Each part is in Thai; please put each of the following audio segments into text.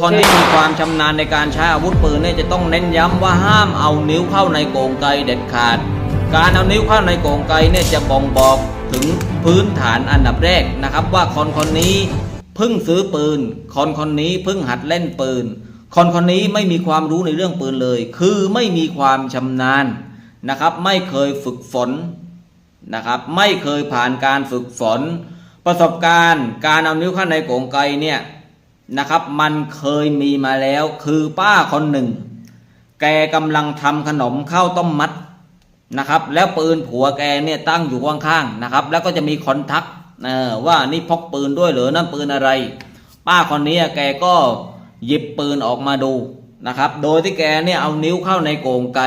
คนที่มีความชำนาญในการใช้อาวุธปืนเนี่ยจะต้องเน้นย้ำว่าห้ามเอานิ้วเข้าในโกงไกเด็ดขาด การเอานิ้วเข้าในโกงไกเนี่ยจะบ่งบอกถึงพื้นฐานอันดับแรกนะครับ ว่าคนคนนี้เพิ่งซื้อปืน คนคนนี้เพิ่งหัดเล่นปืน คนคนนี้ไม่มีความรู้ในเรื่องปืนเลย คือไม่มีความชำนาญนะครับ ไม่เคยฝึกฝนนะครับ ไม่เคยผ่านการฝึกฝน ประสบการณ์ การเอานิ้วเข้าในโกงไกเนี่ย นะครับ มันเคยมีมาแล้วคือป้าคนหนึ่ง แกกำลังทำขนมข้าวต้มมัดนะครับ แล้วปืนผัวแกเนี่ยตั้งอยู่ข้างๆนะครับ แล้วก็จะมีคนทักว่านี่พกปืนด้วยหรือนั่นปืนอะไร ป้าคนนี้แกก็หยิบปืนออกมาดูนะครับ โดยที่แกเนี่ยเอานิ้วเข้าในโกงไก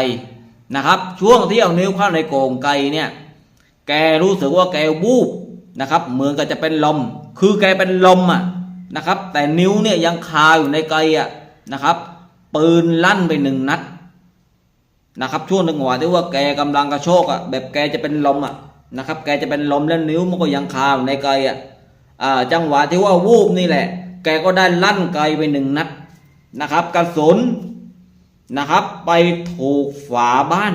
นะครับ ช่วงที่เอานิ้วเข้าในโกงไกเนี่ย แกรู้สึกว่าแกวูบนะครับ เหมือนกับจะเป็นลม คือแกเป็นลมอะ นะครับ แต่นิ้วเนี่ยยังคาอยู่ในไกอะนะครับ ปืนลั่นไปหนึ่งนัดนะครับ ช่วงจังหวะที่ว่าแกกำลังกระโชกอะแบบแกจะเป็นลมอะนะครับ แกจะเป็นลมแล้วนิ้วมันก็ยังคาอยู่ในไกอะอ่าจังหวะที่ว่าวูบนี่แหละ แกก็ได้ลั่นไกไปหนึ่งนัดนะครับ กระสุนนะครับ ไปถูกฝาบ้าน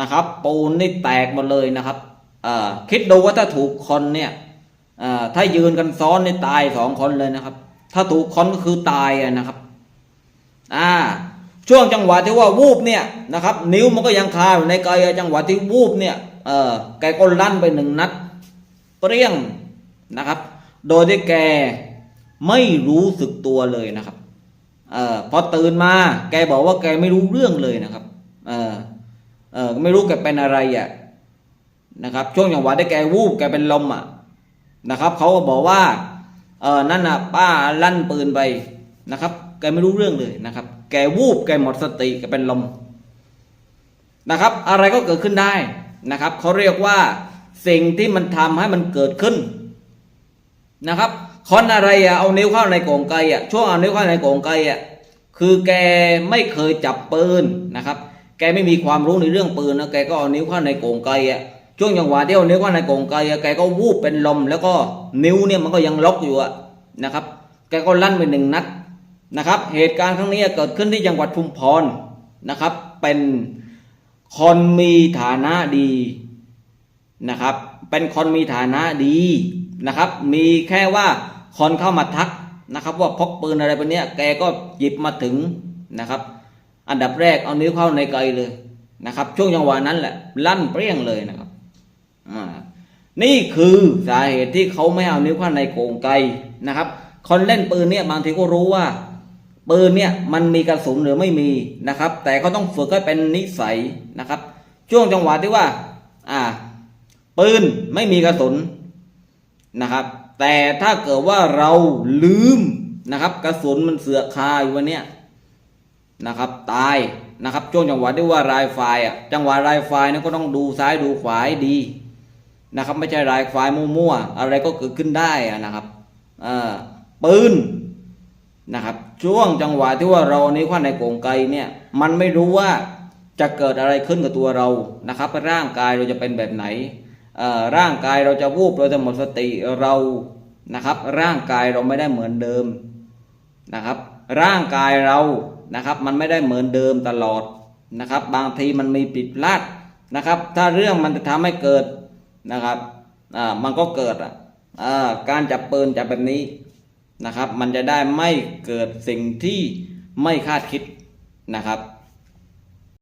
นะครับ ปูนนี่แตกหมดเลยนะครับอ่อคิดดูว่าถ้าถูกคนเนี่ย ถ้ายืนกันซ้อนนี่ตายสองคนเลยนะครับ ถ้าถูกคนก็คือตายนะครับ อ่า ช่วงจังหวะที่ว่าวูบเนี่ยนะครับ นิ้วมันก็ยังคาอยู่ในกายจังหวะที่วูบเนี่ยเออแกก็ลั่นไปหนึ่งนัดเปรี้ยงนะครับ โดยที่แกไม่รู้สึกตัวเลยนะครับเออพอตื่นมาแกบอกว่าแกไม่รู้เรื่องเลยนะครับเออเออไม่รู้แกเป็นอะไรอะนะครับ ช่วงจังหวะที่แกวูบแกเป็นลมอะ นะครับเขาก็บอกว่าเออนั่นน่ะป้าลั่นปืนไปนะครับ แกไม่รู้เรื่องเลยนะครับ แกวูบแกหมดสติแกเป็นลมนะครับ อะไรก็เกิดขึ้นได้นะครับเขาเรียกว่าสิ่งที่มันทำให้มันเกิดขึ้นนะครับคนอะไรอะเอานิ้วเข้าในโกงไกอะช่วงเอานิ้วเข้าในโกงไกอะคือแกไม่เคยจับปืนนะครับ แกไม่มีความรู้ในเรื่องปืนนะแกก็เอานิ้วเข้าในโกงไกอะ ช่วงจังหวะที่เอานิ้วเข้าในโกงไกอะแกก็วูบเป็นลม แล้วก็นิ้วเนี่ยมันก็ยังล็อกอยู่อะนะครับ แกก็ลั่นไปหนึ่งนัดนะครับ เหตุการณ์ครั้งนี้เกิดขึ้นที่จังหวัดชุมพรนะครับ เป็นคนมีฐานะดีนะครับ เป็นคนมีฐานะดีนะครับ มีแค่ว่าคนเข้ามาทักนะครับ ว่าพกปืนอะไรไปเนี้ยแกก็หยิบมาถึงนะครับ อันดับแรกเอานิ้วเข้าในไกลเลยนะครับ ช่วงจังหวะนั้นแหละลั่นเปรี้ยงเลยนะครับ นี่คือสาเหตุที่เขาไม่เอานิ้วเข้าในโกงไกนะครับ คนเล่นปืนเนี่ยบางทีก็รู้ว่าปืนเนี่ยมันมีกระสุนหรือไม่มีนะครับ แต่เขาต้องฝึกให้เป็นนิสัยนะครับ ช่วงจังหวะที่ว่า อ่า ปืนไม่มีกระสุนนะครับ แต่ถ้าเกิดว่าเราลืมนะครับ กระสุนมันเสือกคาอยู่วันเนี้ยนะครับ ตายนะครับช่วงจังหวะที่ว่ารายไฟอะจังหวะรายไฟเนี่ยก็ต้องดูซ้ายดูขวาดี นะครับไม่ใช่รายไฟล์มั่วๆอะไรก็เกิดขึ้นได้นะครับปืนนะครับช่วงจังหวะที่ว่าเรานี้ว่าในโกงไกเนี่ยมันไม่รู้ว่าจะเกิดอะไรขึ้นกับตัวเรานะครับ ร่างกายเราจะเป็นแบบไหนร่างกายเราจะวูบเราจะหมดสติเรานะครับ ร่างกายเราไม่ได้เหมือนเดิมนะครับ ร่างกายเรานะครับ มันไม่ได้เหมือนเดิมตลอดนะครับ บางทีมันมีผิดพลาดนะครับ ถ้าเรื่องมันจะทำให้เกิด นะครับอ่ามันก็เกิดอะอ่าการจับปืนจับแบบนี้นะครับ มันจะได้ไม่เกิดสิ่งที่ไม่คาดคิดนะครับ